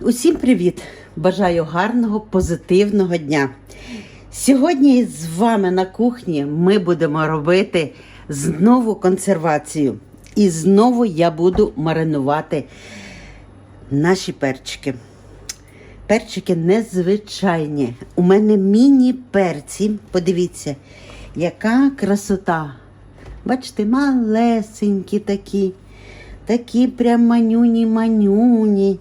Усім привіт! Бажаю гарного, позитивного дня. Сьогодні з вами на кухні ми будемо робити знову консервацію. І знову я буду маринувати наші перчики. Перчики незвичайні. У мене міні-перці. Подивіться, яка красота. Бачите, малесенькі такі, такі прям манюні-манюні.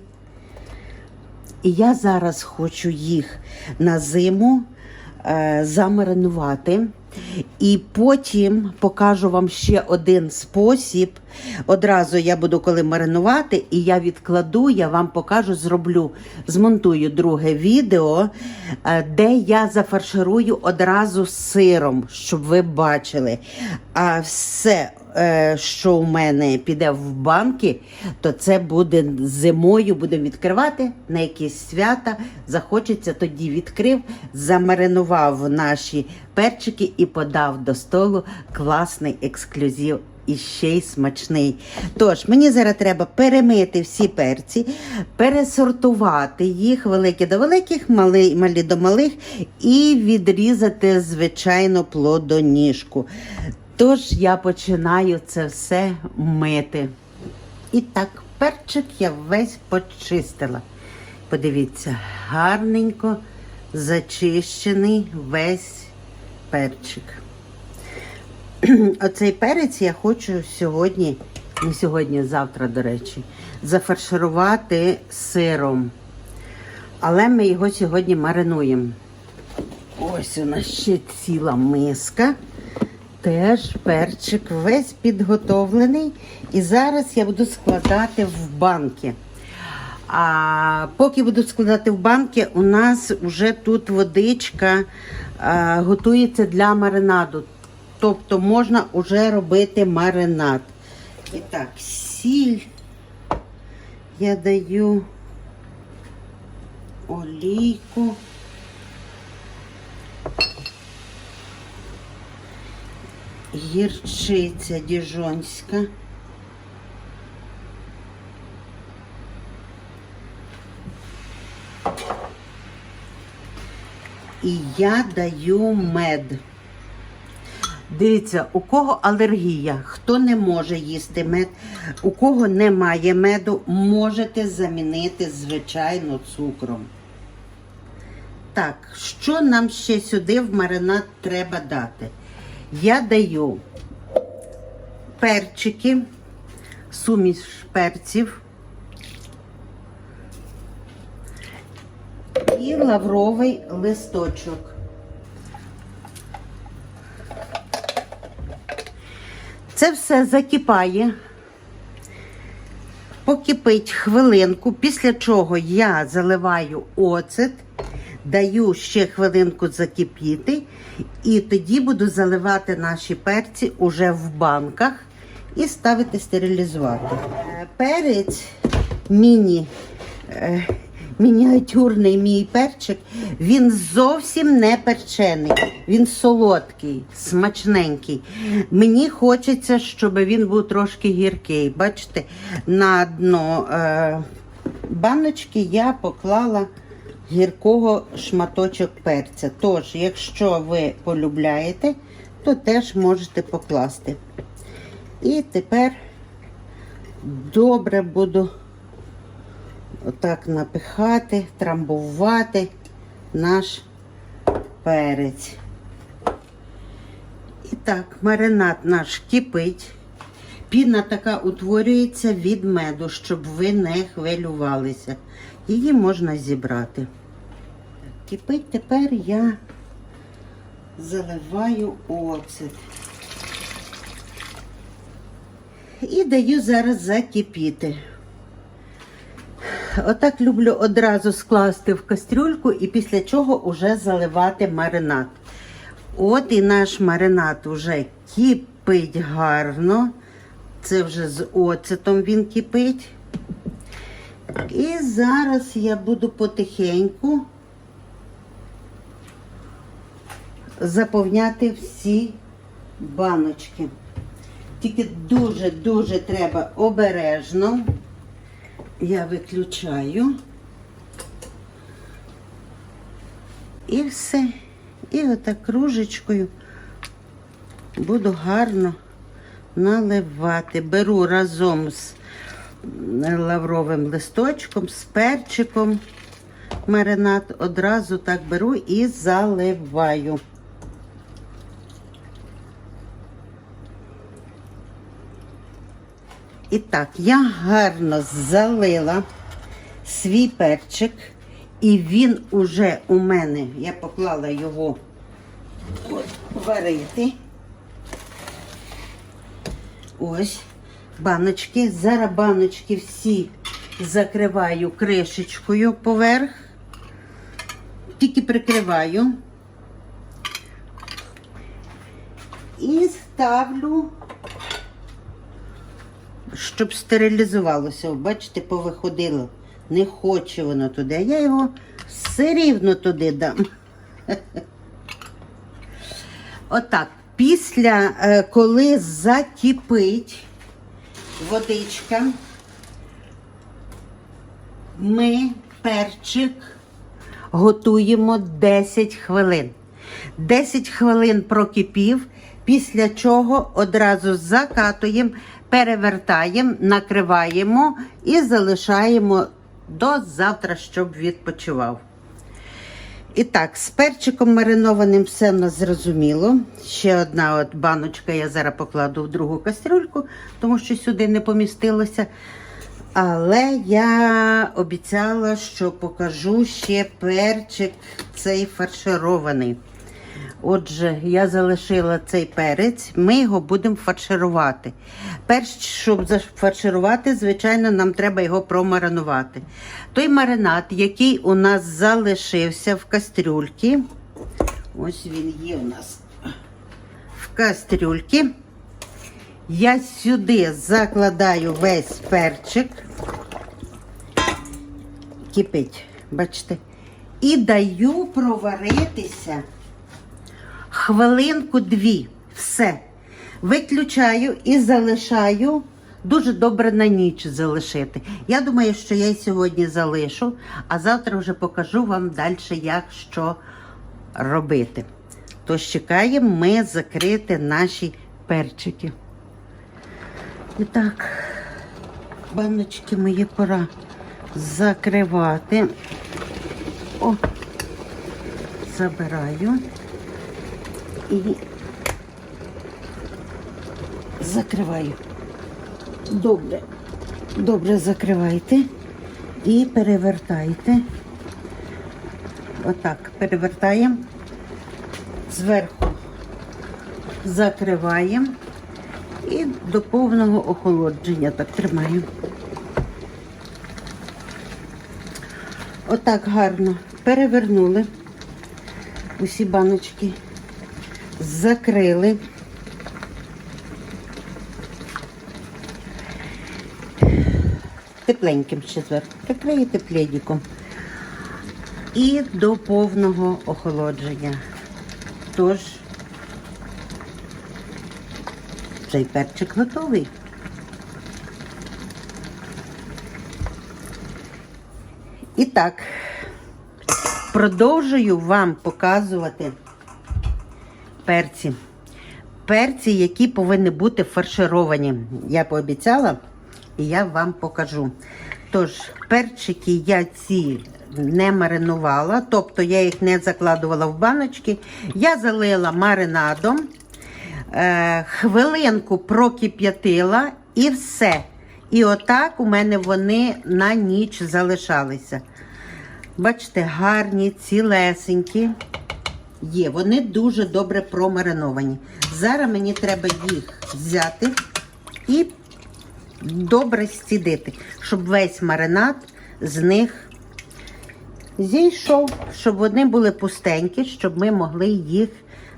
І я зараз хочу їх на зиму е, замаринувати. І потім покажу вам ще один спосіб. Одразу я буду коли маринувати, і я відкладу, я вам покажу, зроблю, змонтую друге відео, е, де я зафарширую одразу сиром, щоб ви бачили. А все, що у мене піде в банки, то це буде зимою, будемо відкривати на якісь свята. Захочеться, тоді відкрив, замаринував наші перчики і подав до столу класний ексклюзив. І ще й смачний. Тож, мені зараз треба перемити всі перці, пересортувати їх великі до великих, мали, малі до малих, і відрізати, звичайно, плодоніжку. Тож я починаю це все мити. І так, перчик я весь почистила. Подивіться, гарненько зачищений весь перчик. Оцей перець я хочу сьогодні, не сьогодні, завтра, до речі, зафарширувати сиром. Але ми його сьогодні маринуємо. Ось у нас ще ціла миска. Теж перчик весь підготовлений. І зараз я буду складати в банки. А поки буду складати в банки, у нас вже тут водичка а, готується для маринаду. Тобто можна вже робити маринад. І так, сіль я даю олійку. Гірчиця діжонська. І я даю мед. Дивіться, у кого алергія, хто не може їсти мед, у кого немає меду, можете замінити звичайно цукром. Так, що нам ще сюди в маринад треба дати? Я даю перчики, суміш перців і лавровий листочок. Це все закипає, покипить хвилинку, після чого я заливаю оцет, даю ще хвилинку закипіти, і тоді буду заливати наші перці уже в банках і ставити стерилізувати. Е, Перець міні. е, Мініатюрний мій перчик, він зовсім не перчений, він солодкий, смачненький. Мені хочеться, щоб він був трошки гіркий. Бачите, на дно е, баночки я поклала гіркого шматочок перця. Тож, якщо ви полюбляєте, то теж можете покласти. І тепер добре буду отак напихати, трамбувати наш перець. І так, маринад наш кипить. Піна така утворюється від меду, щоб ви не хвилювалися. Її можна зібрати. Кипить тепер я заливаю оцет. І даю зараз закипіти. Отак люблю одразу скласти в кастрюльку і після чого вже заливати маринад. От і наш маринад вже кипить гарно. Це вже з оцетом він кипить. І зараз я буду потихеньку заповняти всі баночки. Тільки дуже-дуже треба обережно. Я виключаю. І все. І отак кружечкою буду гарно наливати. Беру разом з лавровим листочком, з перчиком маринад. Одразу так беру і заливаю. І так, я гарно залила свій перчик, і він уже у мене, я поклала його варити. Ось баночки. Зараз баночки всі закриваю кришечкою поверх. Тільки прикриваю. І ставлю, щоб стерилізувалося. Бачите, повиходило. Не хоче воно туди. Я його все рівно туди дам. Отак. Після, е, коли закипить водичка, ми перчик готуємо 10 хвилин. 10 хвилин прокипів, після чого одразу закатуємо, перевертаємо, накриваємо і залишаємо до завтра, щоб відпочивав. І так, з перчиком маринованим все в нас зрозуміло. Ще одна от баночка я зараз покладу в другу кастрюльку, тому що сюди не помістилося. Але я обіцяла, що покажу ще перчик цей фарширований. Отже, я залишила цей перець, ми його будемо фарширувати. Перш, щоб зафарширувати, звичайно, нам треба його промаринувати. Той маринад, який у нас залишився в кастрюльці, ось він є у нас в кастрюльці. Я сюди закладаю весь перчик, кипить, бачите, і даю проваритися хвилинку-дві. Все. Виключаю і залишаю. Дуже добре на ніч залишити. Я думаю, що я й сьогодні залишу, а завтра вже покажу вам далі, як що робити. Тож чекаємо ми закрити наші перчики. І так, баночки мої пора закривати. О, забираю і закриваю. Добре, добре закривайте і перевертайте. Отак, перевертаємо, зверху закриваємо і до повного охолодження так тримаємо. Отак гарно перевернули усі баночки закрили. Тепленьким ще зверху. Прикриєте пледиком. І до повного охолодження. Тож, цей перчик готовий. І так, продовжую вам показувати перці. Перці, які повинні бути фаршировані. Я пообіцяла і я вам покажу. Тож, перчики я ці не маринувала, тобто я їх не закладувала в баночки. Я залила маринадом, е, хвилинку прокип'ятила і все. І отак у мене вони на ніч залишалися. Бачите, гарні, цілесенькі. Є, вони дуже добре промариновані. Зараз мені треба їх взяти і добре стідити, щоб весь маринад з них зійшов, щоб вони були пустенькі, щоб ми могли їх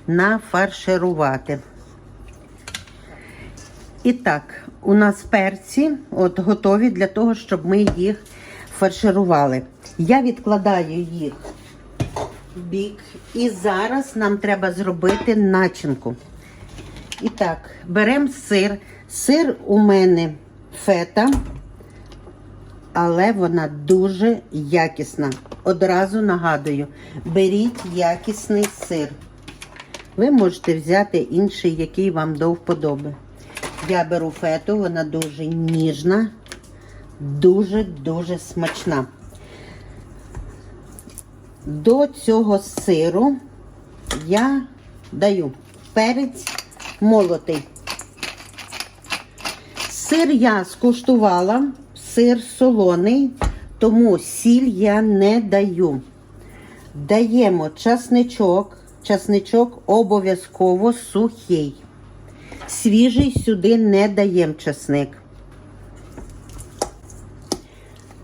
нафарширувати. І так, у нас перці от готові для того, щоб ми їх фарширували. Я відкладаю їх бік. І зараз нам треба зробити начинку. І так, беремо сир. Сир у мене фета. але вона дуже якісна. Одразу нагадую, беріть якісний сир. Ви можете взяти інший, який вам до вподоби. Я беру фету, вона дуже ніжна, дуже-дуже смачна. До цього сиру я даю перець молотий. Сир я скуштувала, сир солоний, тому сіль я не даю. Даємо часничок. Часничок обов'язково сухий. Свіжий сюди не даємо часник.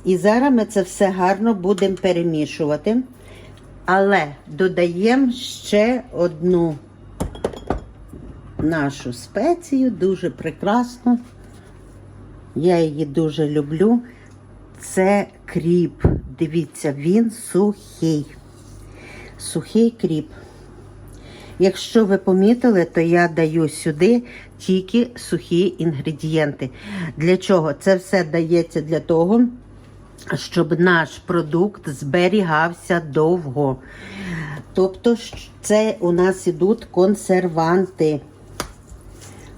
І зараз ми це все гарно будемо перемішувати. Але додаємо ще одну нашу спецію, дуже прекрасну. Я її дуже люблю. Це кріп. Дивіться, він сухий. Сухий кріп. Якщо ви помітили, то я даю сюди тільки сухі інгредієнти. Для чого? Це все дається для того, щоб наш продукт зберігався довго. Тобто, це у нас ідуть консерванти.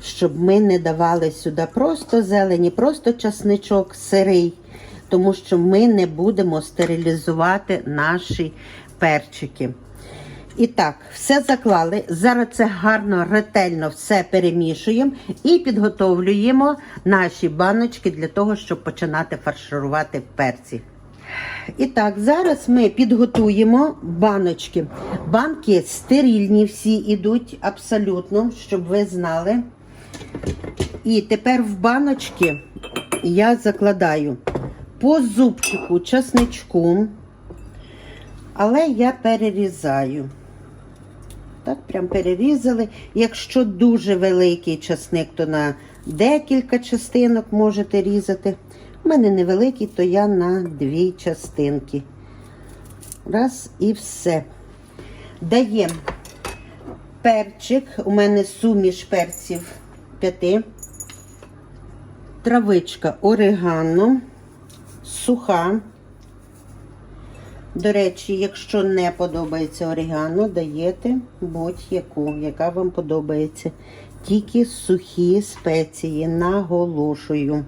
Щоб ми не давали сюди просто зелені, просто часничок сирий, тому що ми не будемо стерилізувати наші перчики. І так, все заклали. Зараз це гарно, ретельно все перемішуємо і підготовлюємо наші баночки для того, щоб починати фарширувати перці. І так, зараз ми підготуємо баночки. Банки стерильні всі ідуть абсолютно, щоб ви знали. І тепер в баночки я закладаю по зубчику часничку, але я перерізаю. Так, прям перерізали. Якщо дуже великий часник, то на декілька частинок можете різати. У мене невеликий, то я на дві частинки. Раз і все. Даємо перчик. У мене суміш перців п'яти. Травичка орегано, суха. До речі, якщо не подобається орегано, даєте будь-яку, яка вам подобається. Тільки сухі спеції, наголошую.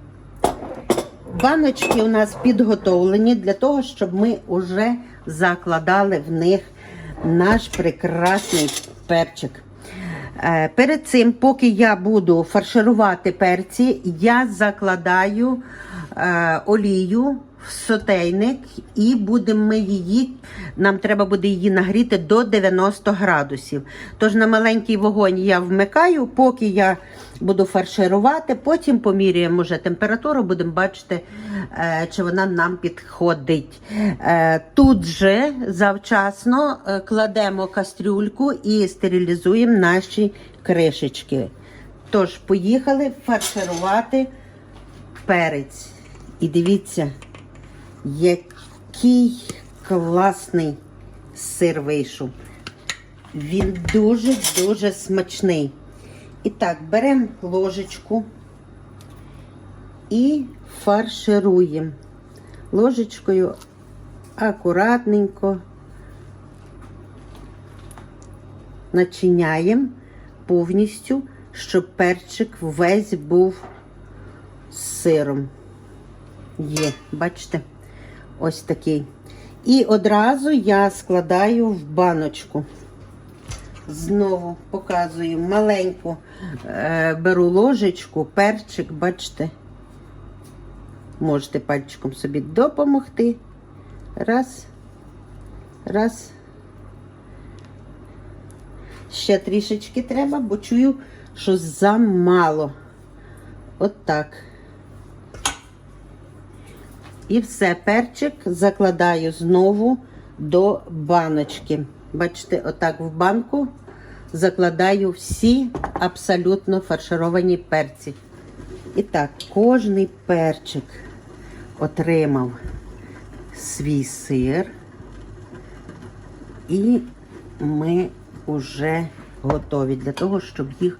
Баночки у нас підготовлені для того, щоб ми вже закладали в них наш прекрасний перчик. Е, Перед цим, поки я буду фарширувати перці, я закладаю е, олію в сотейник і будемо ми її, нам треба буде її нагріти до 90 градусів. Тож на маленький вогонь я вмикаю, поки я буду фарширувати, потім поміряємо вже температуру, будемо бачити, е, чи вона нам підходить. Е, Тут же завчасно е, кладемо кастрюльку і стерилізуємо наші кришечки. Тож, поїхали фарширувати перець. І дивіться, який класний сир вийшов. Він дуже-дуже смачний. І так, беремо ложечку і фаршируємо. Ложечкою акуратненько начиняємо повністю, щоб перчик весь був з сиром. Є, бачите, ось такий. І одразу я складаю в баночку. Знову показую маленьку, е, беру ложечку, перчик, бачите. Можете пальчиком собі допомогти. Раз, раз. Ще трішечки треба, бо чую, що замало. От так. І все, перчик закладаю знову до баночки. Бачите, отак в банку закладаю всі абсолютно фаршировані перці. І так, кожний перчик отримав свій сир. І ми вже готові для того, щоб їх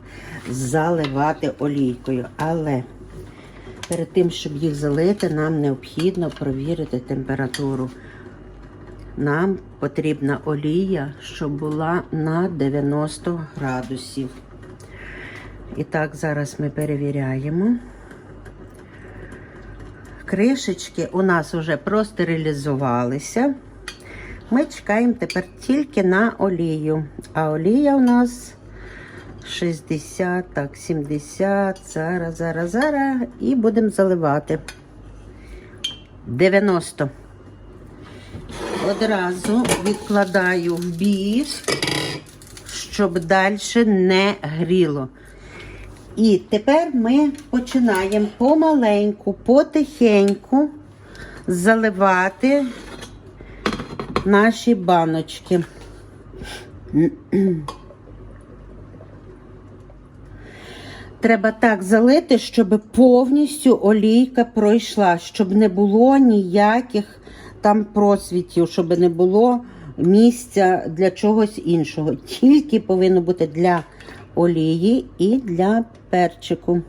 заливати олійкою. Але Перед тим, щоб їх залити, нам необхідно провірити температуру. Нам потрібна олія, щоб була на 90 градусів. І так, зараз ми перевіряємо. Кришечки у нас вже простерилізувалися. Ми чекаємо тепер тільки на олію. А олія у нас 60, так, 70, зараз, зараз, зараз. І будемо заливати. 90. Одразу відкладаю в бік, щоб далі не гріло. І тепер ми починаємо помаленьку, потихеньку заливати наші баночки. Треба так залити, щоб повністю олійка пройшла, щоб не було ніяких там просвітів, щоб не було місця для чогось іншого. Тільки повинно бути для олії і для перчику.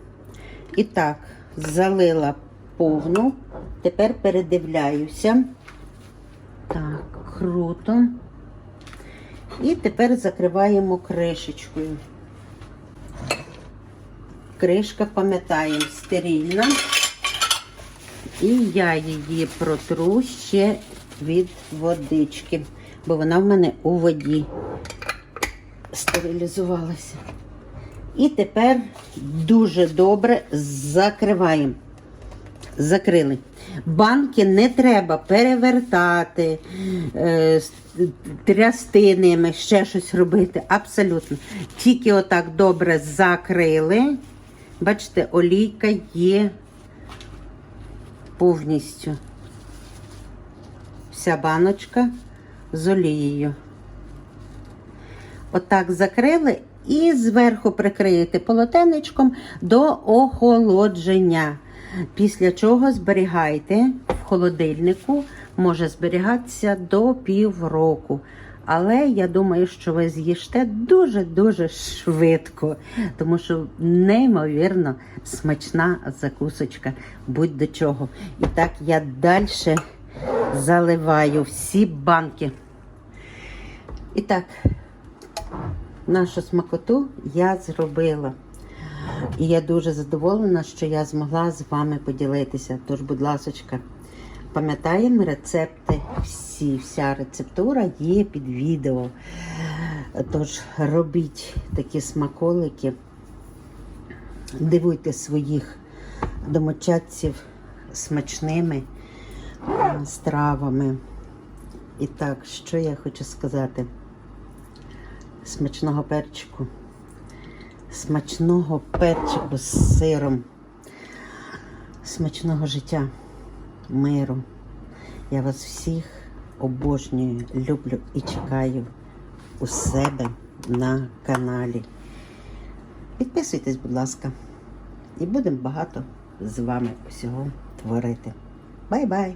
І так, залила повну. Тепер передивляюся. Так, круто. І тепер закриваємо кришечкою. Кришка, пам'ятаємо, стерильна. І я її протру ще від водички, бо вона в мене у воді стерилізувалася. І тепер дуже добре закриваємо. Закрили. Банки не треба перевертати, е, трясти ними, ще щось робити. Абсолютно. Тільки отак добре закрили. Бачите, олійка є повністю. Вся баночка з олією. Отак закрили і зверху прикриєте полотенечком до охолодження. Після чого зберігайте в холодильнику, може зберігатися до півроку. Але я думаю, що ви з'їсте дуже-дуже швидко, тому що неймовірно смачна закусочка, будь до чого. І так я далі заливаю всі банки. І так, нашу смакоту я зробила. І я дуже задоволена, що я змогла з вами поділитися. Тож, будь ласочка, пам'ятаємо рецепти всі, вся рецептура є під відео. Тож робіть такі смаколики, дивуйте своїх домочадців смачними стравами. І так, що я хочу сказати? Смачного перчику смачного перчику з сиром, смачного життя, миру. Я вас всіх обожнюю, люблю і чекаю у себе на каналі. Підписуйтесь, будь ласка, і будемо багато з вами всього творити. Бай-бай!